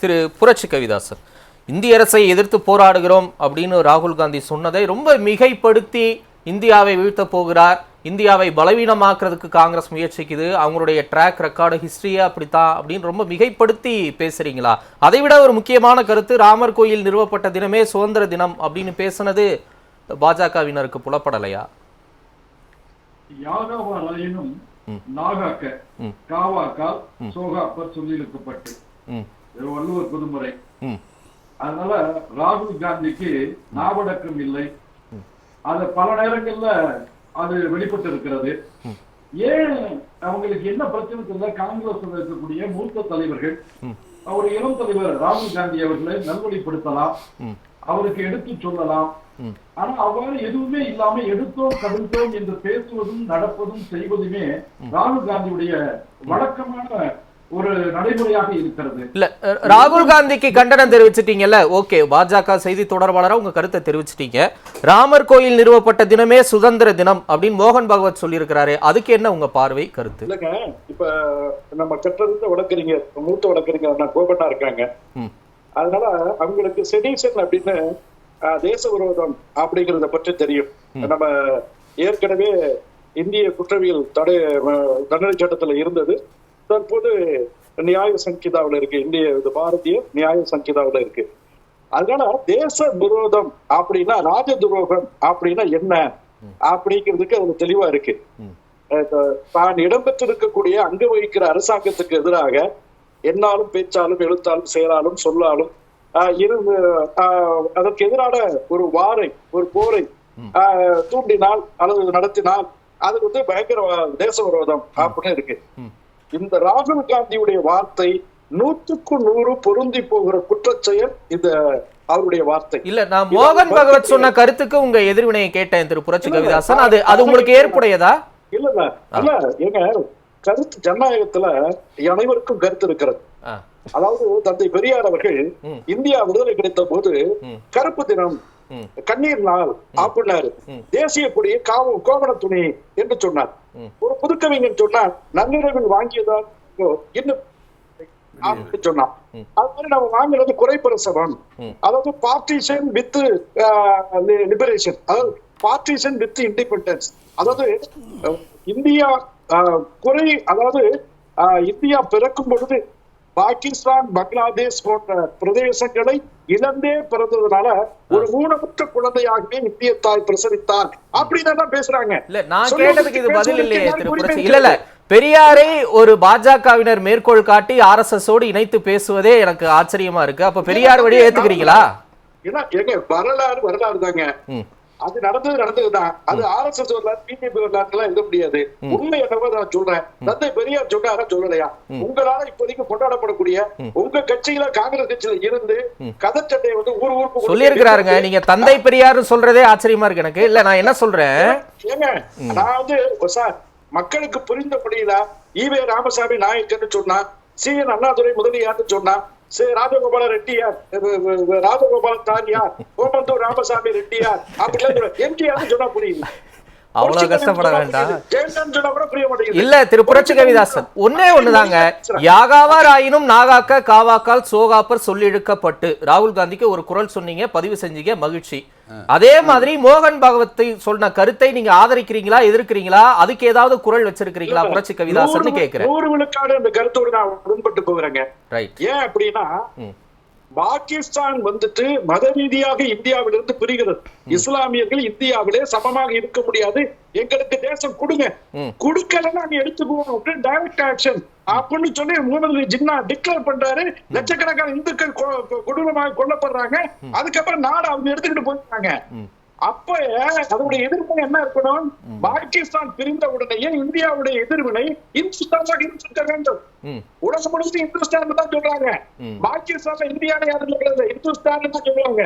திரு புரட்சி கவிதாசன் இந்திய அரசை எதிர்த்து போராடுகிறோம் அப்படின்னு ராகுல் காந்தி சொன்னதை ரொம்ப மிகைப்படுத்தி இந்தியாவை வீழ்த்தப் போகிறார். இந்தியாவை பலவீனமாக்குறதுக்கு காங்கிரஸ் முயற்சிக்குது. அவங்களுடைய ட்ராக் ரெக்கார்டு ஹிஸ்டரியே அப்படித்தான் அப்படின்னு ரொம்ப மிகைப்படுத்தி பேசுறீங்களா? அதை விட ஒரு முக்கியமான கருத்து ராமர் கோயில் நிறுவப்பட்ட தினமே சுதந்திர தினம் அப்படின்னு பேசுனது பாஜகவினருக்கு புலப்படலையா? யாகாவாராயினும் ம். நாகாக்க. காவாக்கால் சோகாப்பர் சொல்லியிருக்கப்பட்டு வள்ளுவர் புதுமுறை. அதனால ராகுல் காந்திக்கு நாவடக்கம் இல்லை. அது பல நேரங்கள்ல அது வெளிப்பட்டு இருக்கிறது ஏன் அவங்களுக்கு என்ன பிரச்சனை தெரியல? காங்கிரஸ் இருக்கக்கூடிய மூத்த தலைவர்கள். அவர் இளம் தலைவர் ராகுல் காந்தி அவர்களை நல்வழிப்படுத்தலாம். அவருக்கு எடுத்து சொல்லலாம். ஆனா அவ்வாறு எதுவுமே இல்லாம எடுத்தோம் கவிழ்த்தோம் என்று பேசுவதும் நடப்பதும் செய்வதுமே ராகுல் காந்தியுடைய வழக்கமான ஒரு நடைமுறையாக இருக்கிறது. இல்ல அஹ், ராகுல் காந்திக்கு கண்டனம் தெரிவிச்சிட்டீங்கல்ல? ஓகே பாஜக செய்தி தொடர்பாளரா உங்க கருத்தை தெரிவிச்சிட்டீங்க. ராமர் கோயில் நிறுவப்பட்ட தினமே சுதந்திர தினம் அப்படின்னு மோகன் பகவத் சொல்லியிருக்கிறாரு அதுக்கு என்ன உங்க பார்வை கருத்து? இல்லைங்க இப்ப நம்ம கற்றறிந்த வழக்கறிஞர் மூத்த வழக்கறிஞர் கோபண்ணா இருக்காங்க. அதனால அவங்களுக்கு செடிஷன் அப்படின்னு ஆஹ், தேச விரோதம் அப்படிங்கறத பற்றி தெரியும். நம்ம ஏற்கனவே இந்திய குற்றவியல் தடை தண்டனை சட்டத்துல இருந்தது. தற்போது நியாய சங்கீதாவுல இருக்கு. இந்திய இது பாரதிய நியாய சங்கீதாவுல இருக்கு. அதனால தேச விரோதம் அப்படின்னா ராஜ துரோகம் அப்படின்னா என்ன? அப்படிங்கிறதுக்கு அதுல தெளிவா இருக்கு. தான் இடம்பெற்றிருக்கக்கூடிய அங்க வகிக்கிற அரசாங்கத்துக்கு எதிராக என்னாலும் பேச்சாலும் எழுத்தாலும் செயலாலும் சொல்லாலும் இருந்து அதற்கு எதிரான ஒரு வாரை ஒரு போரை ஆஹ் தூண்டினால் அல்லது நடத்தினால் அது வந்து பயங்கர தேச விரோதம் அப்படின்னு இருக்கு. இந்த ராகுல் காந்தியுடைய வார்த்தை நூற்றுக்கு நூறு பொருந்தி போகிற குற்றச்செயல் இந்த அவருடைய வார்த்தை இல்ல நான் மோகன் பகவத் சொன்ன கருத்துக்கு உங்க எதிர்வினையை கேட்டேன் திரு புரட்சி கவிதாசன் அது அது உங்களுக்கு ஏற்புடையதா இல்ல இல்ல ஏங்க கருத்து ஜனநாயகத்துல அனைவருக்கும் கருத்து இருக்கிறது அதாவது தந்தை பெரியார் அவர்கள். இந்தியா விடுதலை கிடைத்த போது. கருப்பு தினம். கண்ணீர் நாள் அப்படின்னாரு. தேசிய கொடியை காவ கோவண துணி என்று சொன்னார். ஒரு புதுக்கவிஞன் சொன்னார் நன்னிரவில் வாங்கியதால் இன்னும் சொன்னான். அது மாதிரி நம்ம வாங்குறது குறைப்பிரசவம். ம். அதாவது பார்ட்டிஷன் வித் லிபரேஷன் அதாவது பார்ட்டிஷன் வித் இண்டிபெண்டன்ஸ் அதாவது இந்தியா குறை அதாவது இந்தியா பிறக்கும் பொழுது பாகிஸ்தான் பங்களாதேஷ் போன்ற பிரதேசங்களை இழந்தே பிறந்ததுனால ஒரு ஊனமுற்ற குழந்தையாகவே இந்திய தாய் பிரசவித்தார். அப்படின்னு பேசுறாங்க. இல்ல நான் கேட்டதுக்கு இது பதில் இல்லையே. இல்ல இல்ல பெரியாரை ஒரு பாஜகவினர் மேற்கோள் காட்டி ஆர்எஸ்எஸ் ஓடு இணைத்து பேசுவதே எனக்கு ஆச்சரியமா இருக்கு. அப்ப பெரியார் வழியை ஏத்துக்கிறீங்களா? ஏன்னா வரலாறு வரலாறு தாங்க. அது நடந்தது நடந்ததுதான் அது ஆர் எஸ் எஸ் வரலாறு பிஜேபி வரலாறு எல்லாம் எழுத முடியாது. உண்மை என்னவோ நான் சொல்றேன். தந்தை பெரியார் சொன்னாரா சொல்லலையா? உங்களால இப்போதைக்கு கொண்டாடப்படக்கூடிய உங்க கட்சியில காங்கிரஸ் கட்சியில இருந்து கதச்சட்டையை வந்து ஊர் ஊருக்கு கொண்டு சொல்லி இருக்கிறாருங்க நீங்க தந்தை பெரியார்னு சொல்றதே ஆச்சரியமா இருக்கு எனக்கு. இல்ல நான் என்ன சொல்றேன்? ஏங்க நான் வந்து சார் மக்களுக்கு புரிந்தபடியில ஈவே ராமசாமி நாயக்கன்னு சொன்னா சி என் அண்ணாதுரை முதலியார்னு சொன்னா ராஜகோபால ரெட்டியார் ராஜகோபால தாரியார் ஓமந்தூர் ராமசாமி ரெட்டியார் அப்படிலாம் எம்ஜிஆர் சொன்னா புரியுது. அவ்வளவு கஷ்டப்பட வேண்டாம். இல்ல திரு புரட்சி கவிதாசன். ஒன்னே ஒண்ணுதாங்க யாகாவார் ஆயினும் நாகாக்க காவாக்கால் சோகாப்பர் சொல்லி இழுக்கப்பட்டு ராகுல் காந்திக்கு ஒரு குரல் சொன்னீங்க பதிவு செஞ்சீங்க மகிழ்ச்சி. அதே மாதிரி மோகன் பாகவத்தை சொன்ன கருத்தை நீங்க ஆதரிக்கிறீங்களா எதிர்க்கிறீங்களா? அதுக்கு ஏதாவது குரல் வச்சிருக்கிறீங்களா புரட்சி கவிதாசன் கேக்குறேன். நூறு விழுக்காடு அந்த கருத்தோடு நான் உடன்பட்டு போகிறேங்க. ரைட் ஏன் அப்படின்னா. பாகிஸ்தான் வந்துட்டு மத ரீதியாக இந்தியாவிலிருந்து பிரிகிறது. இஸ்லாமியர்கள் இந்தியாவிலே சமமாக இருக்க முடியாது. எங்களுக்கு தேசம் கொடுங்க. கொடுக்கலன்னா நாங்க எடுத்துக்குவோம் டைரக்ட் ஆக்ஷன் அப்படின்னு சொல்லி முகமது ஜின்னா டிக்ளேர் பண்றாரு. லட்சக்கணக்கான இந்துக்கள் கொடூரமாக கொல்லப்படுறாங்க. அதுக்கப்புறம் நாடு அவங்க எடுத்துக்கிட்டு ம். அப்ப அதனுடைய எதிர்வினை என்ன இருக்கணும்? பாகிஸ்தான் பிரிந்த உடனேயே இந்தியாவுடைய எதிர்வினை இந்துஸ்தானாக இருக்க வேண்டும். உலகம் முழுவதும் இந்துஸ்தான் தான் சொல்றாங்க. ம். பாகிஸ்தான்ல இந்தியாவில யாரும் சொல்றது இந்துஸ்தான் தான் சொல்றாங்க.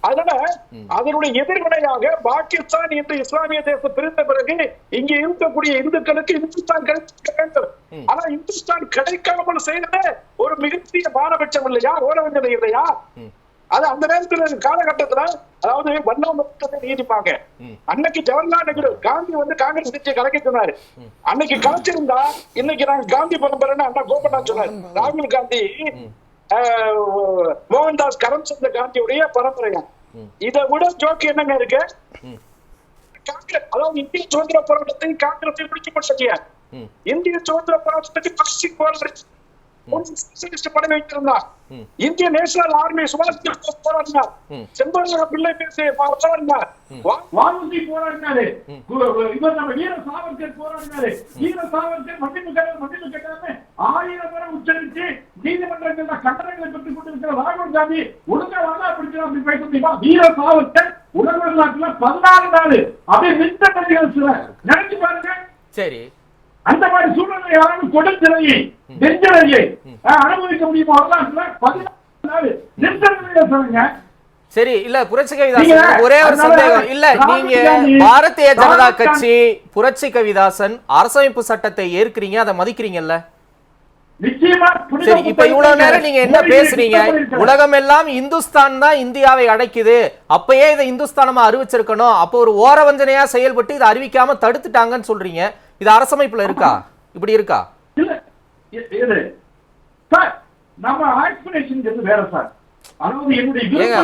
அதனால அதனுடைய எதிர்வினையாக பாகிஸ்தான் என்று இஸ்லாமிய தேசம் பிரிந்த பிறகு இங்கே இருக்கக்கூடிய இந்துக்களுக்கு இந்துஸ்தான் கிடைக்க வேண்டும். ஆனா இந்துஸ்தான் கிடைக்காமல் செய்தது ஒரு மிகப்பெரிய பாரபட்சம் இல்லையா? ஓரவஞ்சனை இல்லையா. அது அந்த நேரத்துல காலகட்டத்துல அதாவது வண்ணாமத்தை நீதிப்பாங்க. அன்னைக்கு ஜவஹர்லால் நேரு காந்தி வந்து காங்கிரஸ் கட்சியை கலைக்க சொன்னாரு. அன்னைக்கு கலைச்சிருந்தா இன்னைக்கு நாங்க காந்தி பரம்பரைன்னு அண்ணா கோபண்ணா சொன்னாரு. ராகுல் காந்தி ஆஹ், மோகன்தாஸ் கரம்சந்த் காந்தியுடைய பரம்பரையா? இதை விட ஜோக்கு என்னங்க இருக்கு? காங்கிரஸ் அதாவது இந்திய சுதந்திர போராட்டத்தை காங்கிரஸை முடிச்சு. இந்திய சுதந்திர போராட்டத்துக்கு பசி போராட்டம் படை வைத்திருந்தார் ம். இந்திய நேஷனல் ஆர்மி சுபாஷ் சந்திர போஸ் போராடினார். ம். செம்பரங்க பிள்ளை பேசி போராடினார். வா- வால்மீகி போராடினாரு. கு- இவர் நம்ம வீர சாவர்கர் போராடினாரு. வீர சாவர்கர் மன்னிப்பு கேட்டாரு மன்னிப்பு கேட்டாரு ஆயிரம் பேரை உச்சரித்து நீதிமன்றங்கள்ல கண்டனங்களை பெற்றுக் கொண்டிருக்கிற ராகுல் காந்தி ஒழுங்கா வரலா பிடிச்சா அப்படி பேச முடியுமா வீர சாவர்கர் உலக வரலாற்றுல பதினாறு நாள். அப்படியே நின்ற நிகழ்ச்சியில நினைச்சு பாருங்க. சரி. அந்த மாதிரி சூழ்நிலை யாராவது கொடுஞ்சிறையை நெஞ்சிறையை அனுபவிக்க முடியுமா? வரலாற்றுல நின்ற நிகழ்ச்சிங்க சரி இல்ல புரட்சி கவிதாசன் ஒரே ஒரு சந்தேகம். இல்ல நீங்க பாரதிய ஜனதா கட்சி புரட்சி கவிதாசன் அரசமைப்பு சட்டத்தை ஏற்கிறீங்க அதை மதிக்கிறீங்கல்ல? சரி இப்ப இவ்வளவு நேரம் நீங்க என்ன பேசுறீங்க. உலகம் எல்லாம் இந்துஸ்தான் தான் இந்தியாவை அடைக்குது. அப்பயே இதை இந்துஸ்தானமா அறிவிச்சிருக்கணும். அப்போ ஒரு ஓரவஞ்சனையா செயல்பட்டு இதை அறிவிக்காம தடுத்துட்டாங்கன்னு சொல்றீங்க. இது அரசமைப்புல இருக்கா? இப்படி இருக்கா?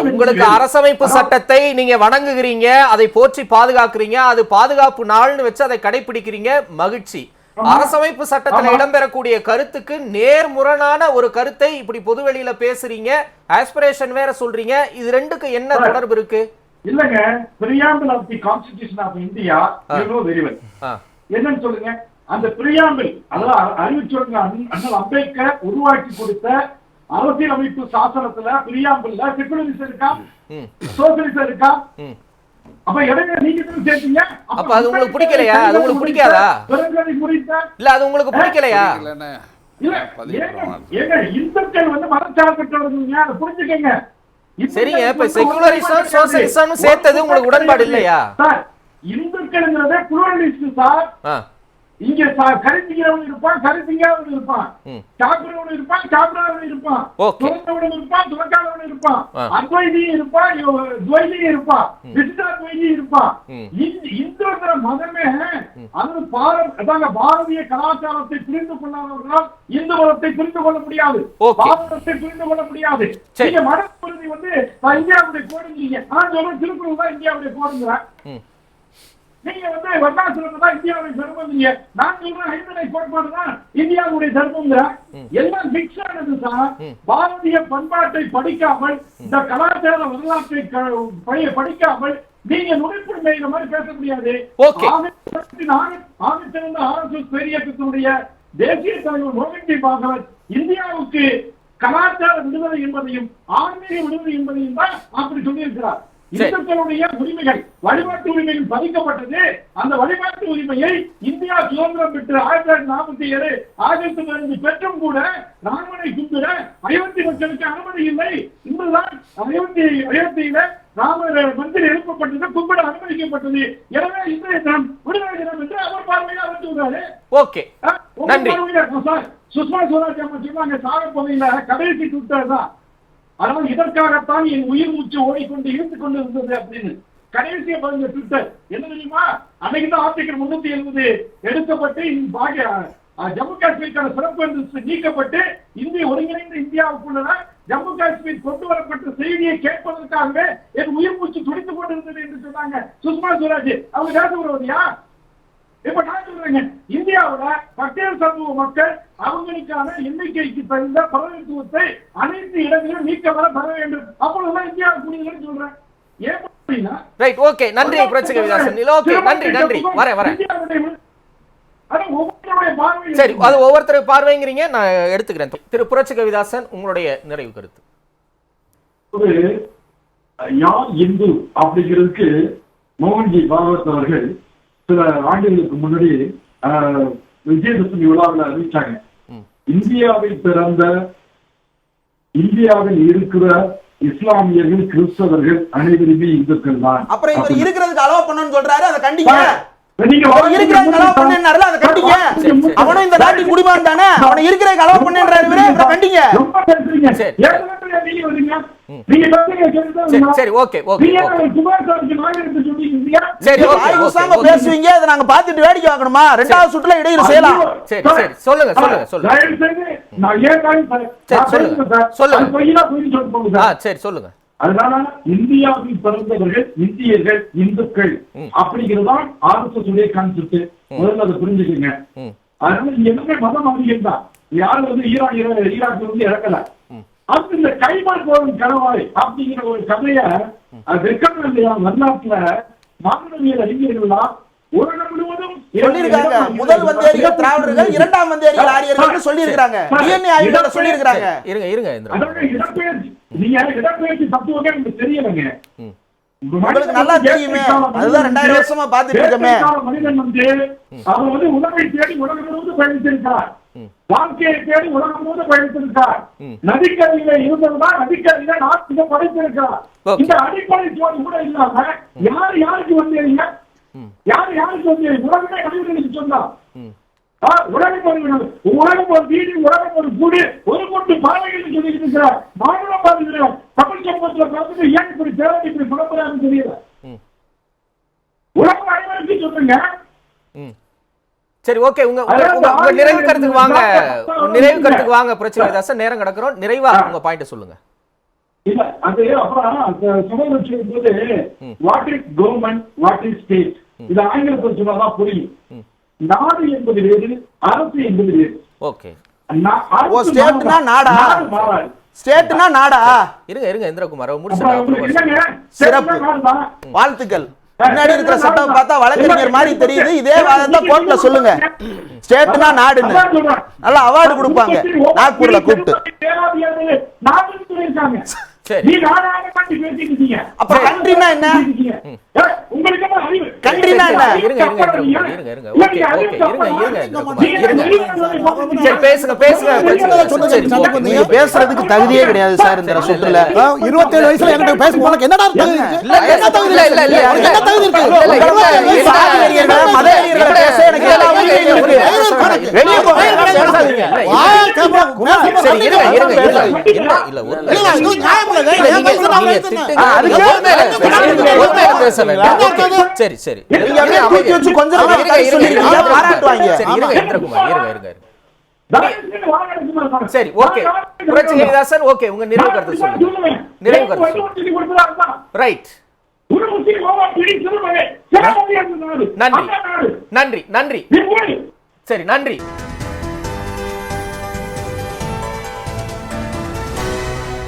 உங்களுக்கு அரசமைப்பு சட்டத்தை நீங்க வணங்குகிறீங்க அதை போற்றி பாதுகாக்கிறீங்க அது பாதுகாப்பு நாள்னு வச்சு அதை கடைபிடிக்கிறீங்க மகிழ்ச்சி. அரசமைப்பு சட்டத்துல. இடம்பெறக்கூடிய கருத்துக்கு நேர்முரணான ஒரு கருத்தை இப்படி பொதுவெளியில பேசுறீங்க ஆஸ்பிரேஷன் வேற சொல்றீங்க இது ரெண்டுக்கு என்ன. தொடர்பு இருக்கு? இல்லங்க. Preamble of the constitution of India very well என்னன்னு சொல்லுங்க. அந்த பிரியாம்பிள் அதாவது அ- அறிவிச்சவங்க அண்ணல் அம்பேத்கர் உருவாக்கி கொடுத்த அரசியலமைப்பு சாசனத்துல பிரியாம்பிள்ல செகுலரிசம் இருக்கா? சோசியலிசம் இருக்கா. அப்ப இடையில நீங்க சேர்த்தீங்க அப்ப அது உங்களுக்கு பிடிக்கலையா? அது உங்களுக்கு பிடிக்காதா? இல்ல அது உங்களுக்கு பிடிக்கலையா? இல்ல ஏங்க இந்துக்கள் வந்து மதச்சார்பற்றவர்கள் அதை புரிஞ்சுக்கங்க. சரிங்க இப்ப செகுலரிசம் கிடையாது. சேர்த்தது உங்களுக்கு உடன்பாடு இல்லையா? சார் இந்துக்கள்ங்கிறதே புளூரலிஸ்ட் சார். இங்க திங்கிறவன் இருப்பான் கறி திங்காதவன் இருப்பான். சாப்பிடுறவன் இருப்பான் சாப்பிடாதவன் இருப்பான். துறந்தவன் இருப்பான் துறக்காதவன் இருப்பான். அத்வைதியும் இருப்பான் துவைதியும் இருப்பான். விசிட்டாத்வைதியும் இருப்பான். இந்துங்கிற மதமே அது பாரத பாரதிய கலாச்சாரத்தை புரிந்து கொள்ளாதவர்களால் இந்து மதத்தை புரிந்து கொள்ள முடியாது. பாரதத்தை புரிந்து கொள்ள முடியாது. நீங்க மத உறுதி வந்து இந்தியாவுடைய கோடுங்கிறீங்க நான் சொல்றேன் திருக்குறள் தான் இந்தியாவுடைய கோடுங்கிறேன். நீங்க வந்து வர்ணாசிரமம் தான் இந்தியாவுடைய தர்மம் நான் சொல்றேன் ஐந்தனை கோட்பாடு தான் இந்தியாவுடைய தர்மங்கிற எல்லாம் மிக்ஸ் ஆனது சார் பாரதிய பண்பாட்டை படிக்காமல் இந்த கலாச்சார வரலாற்றை படிக்காமல் நீங்க நுழைப்புரிமை இந்த மாதிரி பேச முடியாது. ஆகஸ்டிலிருந்து ஆர்எஸ்எஸ் பெரியக்கத்தினுடைய தேசிய தலைவர் மோகன்ஜி பாகவத் இந்தியாவுக்கு கலாச்சார விடுதலை என்பதையும் ஆன்மீக விடுதலை என்பதையும் தான் அப்படி சொல்லியிருக்கிறார். இந்துக்களுடைய உரிமைகள் வழிபாட்டு உரிமைகள் பதிக்கப்பட்டது. அந்த வழிபாட்டு உரிமையை இந்தியா சுதந்திரம் பெற்று ஆயிரத்தி தொள்ளாயிரத்தி நாற்பத்தி ஏழு ஆகஸ்ட் பதினஞ்சு பெற்றும் கூட ராமனை கும்பிட அயோத்தி மக்களுக்கு அனுமதி இல்லை. இன்றுதான் அயோத்தி அயோத்தியில ராமர் மந்திரி எழுப்பப்பட்டது கும்பிட அனுமதிக்கப்பட்டது. எனவே இன்றைய தினம் விடுதலை தினம் என்று அவர் பார்வையில் அவர் சொல்றாரு. ஓகே. சுஷ்மா சுவராஜ் அம்மா சொன்னாங்க சாக போதையில கடைசி ட்விட்டர் தான் ஆனால் இதற்காகத்தான் என் உயிர் மூச்சு ஓடிக்கொண்டு இருந்து கொண்டு இருந்தது அப்படின்னு கடைசியை பதிஞ்ச ட்விட்டர் என்ன தெரியுமா? அன்னைக்கு தான் ஆர்டிகல் முன்னூத்தி எழுபது எடுக்கப்பட்டு இன் பாகிய ஜம்மு காஷ்மீருக்கான சிறப்பு அந்தஸ்து நீக்கப்பட்டு இந்திய ஒருங்கிணைந்த இந்தியாவுக்குள்ளதான் ஜம்மு காஷ்மீர் கொண்டு வரப்பட்ட செய்தியை கேட்பதற்காகவே என் உயிர் மூச்சு துடித்துக் கொண்டிருந்தது என்று சொன்னாங்க. சுஷ்மா சுவராஜ் அவங்க தேச விரோதியா இப்ப நான் சொல்றேங்க இந்தியாவுல பட்டியல் சமூக மக்கள் அவங்களுக்கான எண்ணிக்கைக்கு தகுந்த பிரதிநிதித்துவத்தை அனைத்து இடங்களிலும் நீக்க வர பெற வேண்டும். அப்பொழுதுதான் இந்தியாவுக்கு முடியுதுன்னு சொல்றேன். ஏன் அப்படின்னா ரைட் ஓகே நன்றி புரட்சி கவிதாசன் இல்ல ஓகே நன்றி நன்றி. வரேன் வரேன். சரி அது ஒவ்வொருத்தர் பார்வைங்கிறீங்க நான் எடுத்துக்கிறேன். திரு புரட்சி கவிதாசன் உங்களுடைய நிறைவு கருத்து. ஒரு யார் இந்து அப்படிங்கிறதுக்கு மோகன்ஜி பாகவத் அவர்கள் சில ஆண்டுகளுக்கு முன்னாடி விஜயதசமி விழாவில் அறிவிச்சாங்க. இந்தியாவில் பிறந்த இந்தியாவில் இருக்கிற இஸ்லாமியர்கள் கிறிஸ்தவர்கள் அனைவருமே இந்துக்கள் தான். அப்புறம் இவர் இருக்கிறதுக்கு அலோவ் பண்ணணும்னு சொல்றாரு அதை கண்டிங்க. அவனும் இந்த நாட்டின் குடிமகன் தானே. அவனை இருக்கிற கலவ பண்ணேன்றாரு கண்டிங்க. சரி. Okay okay okay. பேசுவீங்க அதை நாங்க பார்த்துட்டு வேடிக்கை பார்க்கணுமா ரெண்டாவது சுற்றுல இடையில செய்யலாம் சரி, சரி. சொல்லுங்க, சொல்லுங்க, சொல்லுங்க. சொல்லுங்க. ஆ சார். சொல்லுங்க அதனால இந்தியாவில் பிறந்தவர்கள் இந்தியர்கள் இந்துக்கள் அப்படிங்கறதுதான் உடைய கான்செப்ட் முதல்ல அதை புரிஞ்சுக்கங்க அதனால எல்லாமே மதம் தான் யாரும் வந்து ஈரான் ஈரா- ஈராக்ல வந்து இறக்கல அது இந்த கைமார் கோவில் கணவாய் அப்படிங்கிற ஒரு கதைய அது வெக்கம் இல்லையா வரலாற்றுல மாநிலவியல் அறிஞர்கள்லாம் உலகம் முழுவதும் சொல்லியிருக்காங்க. முதல் வந்தேரிகள் திராவிடர்கள் இரண்டாம் வந்தேரிகள் ஆரியர்கள் சொல்லியிருக்காங்க டிஎன்ஏ ஆய்வுல சொல்லியிருக்காங்க இருங்க இருங்க அதாவது இடப்பெயர்ச்சி. நீங்க இடப்பெயர்ச்சி தத்துவமே உங்களுக்கு தெரியலங்க. உங்களுக்கு நல்லா தெரியுமே. அதுதான் ரெண்டாயிரம் வருஷமா பார்த்துட்டு இருக்கோமே. மனிதன் வந்து அவன் வந்து உணவை தேடி உலகம் முழுவதும் பயணித்திருக்கிறார். வாழ்க்கையை தேடி உலகம் முழுவதும் பயணித்திருக்கிறார். ம். நதிக்கரையில இருந்ததுதான் நதிக்கரையில நாட்டில படைத்திருக்கிறார். இந்த அடிப்படை சோறு கூட இல்லாம யார் யாருக்கு வந்தீங்க. யார் யாருக்கு வந்தீங்க? உலகமே ம். ஆ, உலகம் ஒரு. உலகம் ஒரு வீடு உலகம் ஒரு கூடு ஒரு கொண்டு பாறைகள் சொல்லிட்டு இருக்கிறார் மாநிலம் பார்த்துக்கிறார் தமிழ் சமூகத்துல பார்த்துட்டு ஏன் இப்படி தேவை இப்படி புலம்புறான்னு தெரியல. உலகம் அனைவருக்கும் சொல்லுங்க. சரி ஓகே உங்க உங்க நிறைவு கருத்துக்கு வாங்க. நிறைவு கருத்துக்கு வாங்க பிரச்சனை தாசன் நேரம் கிடக்குறோம். நிறைவா உங்க பாயிண்ட் சொல்லுங்க. இல்ல அது அப்புறம் போது what is government what is state இது ஆங்கிலத்தில் சொன்னாதான் புரியும். நாடு என்பது வேறு அரசு என்பது வேறு. ஓகே ஸ்டேட்னா. நாடா? ஸ்டேட்னா நாடா? இருங்க இருங்க இந்திரகுமார் என்னங்க சிறப்பு. வாழ்த்துக்கள். பின்னாடி இருக்கிற சட்டம் பார்த்தா வழக்கறிஞர் மாதிரி தெரியுது இதே வாதத்தை கோர்ட்ல சொல்லுங்க ஸ்டேட்னா நாடுன்னு. நல்ல அவார்டு கொடுப்பாங்க நாக்பூர்ல கூப்பிட்டு நாடுன்னு சொல்லியிருக்காங்க. சரி. நீ நாடாக மாட்டி பேசிட்டு இருக்கீங்க. அப்ப கண்ட்ரினா என்ன பேசுறதுக்கு தகுதியே கிடையாது சார் இந்த சுற்றுல இருபத்தேழு வயசுல என்கிட்ட பேச உனக்கு என்னடா என்ன தகுதி இல்ல? இல்ல, என்ன தகுதி இருக்கு? பேச வேண்டாம். சரி சரி. கொஞ்சம். பாராட்டுவாங்க. சரி இருங்க இந்திரகுமார் இருங்க இருங்க இருங்க. சரி. சரி ஓகே. புரட்சிகரிதாசன் ஓகே உங்க நிறைவு கருத்து சொல்லுங்க. நிறைவு கருத்து ரைட் நன்றி நன்றி நன்றி. சரி நன்றி.